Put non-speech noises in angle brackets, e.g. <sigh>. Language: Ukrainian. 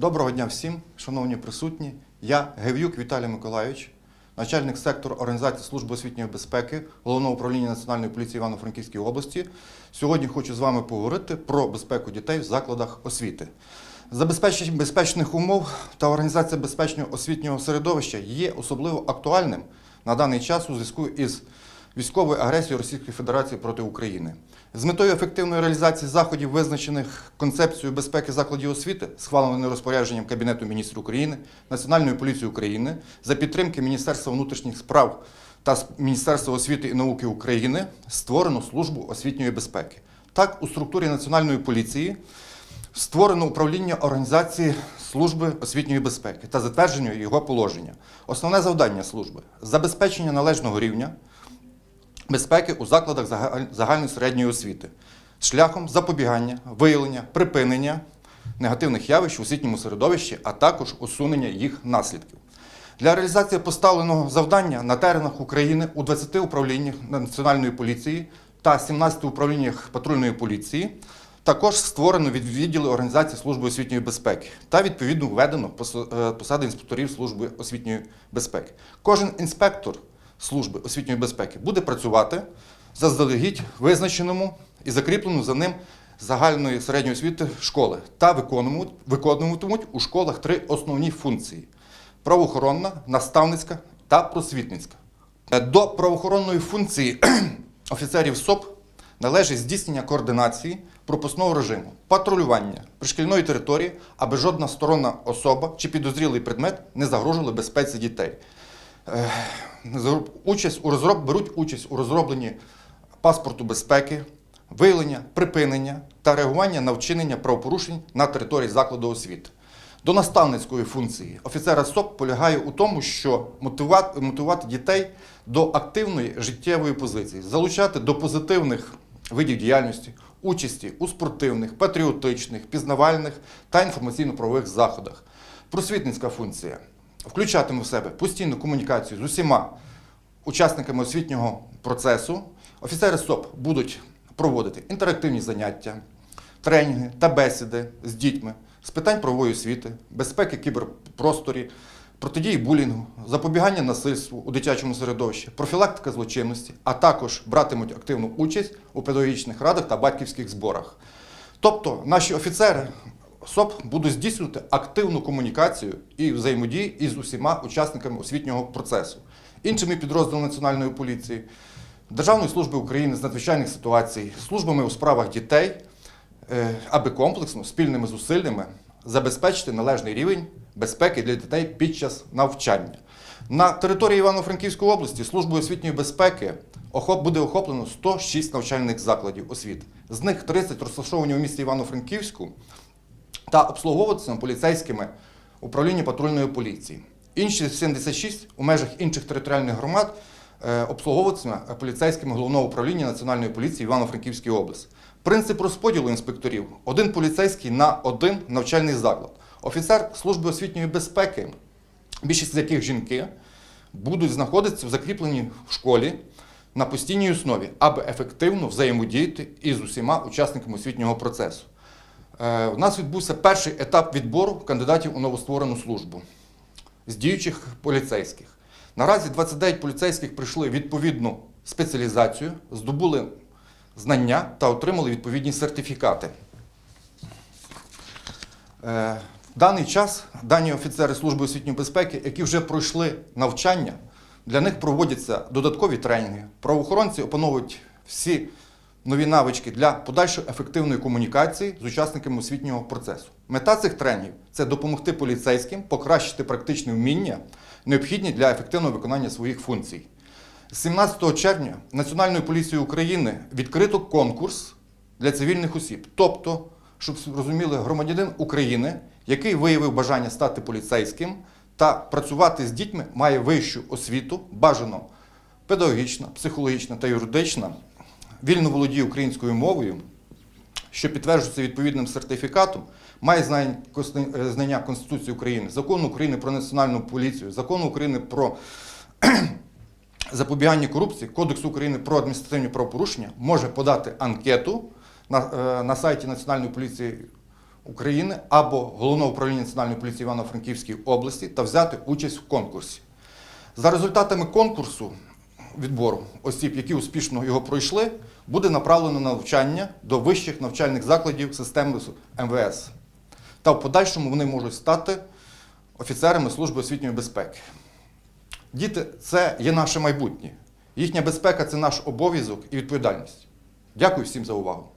Доброго дня всім, шановні присутні. Я Гев'юк Віталій Миколайович, начальник сектору організації служби освітньої безпеки Головного управління Національної поліції Івано-Франківської області. Сьогодні хочу з вами поговорити про безпеку дітей в закладах освіти. Забезпечення безпечних умов та організація безпечного освітнього середовища є особливо актуальним на даний час у зв'язку із військовою агресією Російської Федерації проти України. З метою ефективної реалізації заходів, визначених концепцією безпеки закладів освіти, схваленою розпорядженням Кабінету міністрів України, Національної поліції України, за підтримки Міністерства внутрішніх справ та Міністерства освіти і науки України створено службу освітньої безпеки. Так, у структурі Національної поліції створено управління організації служби освітньої безпеки та затвердження його положення. Основне завдання служби забезпечення належного рівня безпеки у закладах загаль- загальної середньої освіти шляхом запобігання, виявлення, припинення негативних явищ в освітньому середовищі, а також усунення їх наслідків. Для реалізації поставленого завдання на теренах України у 20 управліннях Національної поліції та 17 управліннях патрульної поліції також створено від- відділи організації служби освітньої безпеки та відповідно введено е, посади інспекторів служби освітньої безпеки. Кожен інспектор служби освітньої безпеки буде працювати заздалегідь визначеному і закріпленому за ним загальної середньої освіти школи та виконуватимуть, у школах три основні функції: правоохоронна, наставницька та просвітницька. Е, До правоохоронної функції <clears throat> офіцерів СОП належить здійснення координації пропускного режиму, патрулювання пришкільної території, аби жодна сторонна особа чи підозрілий предмет не загрожували безпеці дітей. Е, Участь у розроб... беруть участь у розробленні паспорту безпеки, виявлення, припинення та реагування на вчинення правопорушень на території закладу освіти. До наставницької функції офіцера СОП полягає у тому, що мотивати, мотивувати дітей до активної життєвої позиції, залучати до позитивних видів діяльності, участі у спортивних, патріотичних, пізнавальних та інформаційно-правових заходах. Просвітницька функція включатиме в себе постійну комунікацію з усіма учасниками освітнього процесу. Офіцери СОП будуть проводити інтерактивні заняття, тренінги та бесіди з дітьми з питань правової освіти, безпеки кіберпросторі, протидії булінгу, запобігання насильству у дитячому середовищі, профілактика злочинності, а також братимуть активну участь у педагогічних радах та батьківських зборах. Тобто наші офіцери СОП будуть здійснювати активну комунікацію і взаємодію із усіма учасниками освітнього процесу, іншими підрозділами Національної поліції, Державної служби України з надзвичайних ситуацій, службами у справах дітей, е, аби комплексно спільними зусиллями забезпечити належний рівень безпеки для дітей під час навчання. На території Івано-Франківської області службою освітньої безпеки буде охоплено 106 навчальних закладів освіти. З них 30 розташовані у місті Івано-Франківську та обслуговуватися поліцейськими управління патрульної поліції. Інші 76 у межах інших територіальних громад е, обслуговуватиме поліцейськими головного управління Національної поліції Івано-Франківської області. Принцип розподілу інспекторів один поліцейський на один навчальний заклад. Офіцер служби освітньої безпеки, більшість з яких жінки, будуть знаходитися в закріпленій в школі на постійній основі, аби ефективно взаємодіяти із усіма учасниками освітнього процесу. Е, У нас відбувся перший етап відбору кандидатів у новостворену службу з діючих поліцейських. Наразі 29 поліцейських пройшли відповідну спеціалізацію, здобули знання та отримали відповідні сертифікати. Е, В даний час дані офіцери Служби освітньої безпеки, які вже пройшли навчання, для них проводяться додаткові тренінги. Правоохоронці опановують всі нові навички для подальшої ефективної комунікації з учасниками освітнього процесу. Мета цих тренінгів це допомогти поліцейським покращити практичні вміння, необхідні для ефективного виконання своїх функцій. 17 червня Національною поліцією України відкрито конкурс для цивільних осіб. Тобто, щоб розуміли, громадянин України, який виявив бажання стати поліцейським та працювати з дітьми, має вищу освіту, бажано педагогічна, психологічна та юридична, вільно володіє українською мовою, що підтверджується відповідним сертифікатом, має е, знання Конституції України, закону України про національну поліцію, закону України про <clears throat> запобігання корупції, Кодексу України про адміністративні правопорушення, може подати анкету на, е, на сайті Національної поліції України або Головного управління Національної поліції Івано-Франківській області та взяти участь в конкурсі. За результатами конкурсу відбору осіб, які успішно його пройшли, буде направлено на навчання до вищих навчальних закладів системи МВС. Та в подальшому вони можуть стати офіцерами Служби освітньої безпеки. Діти це є наше майбутнє. Їхня безпека це наш обов'язок і відповідальність. Дякую всім за увагу.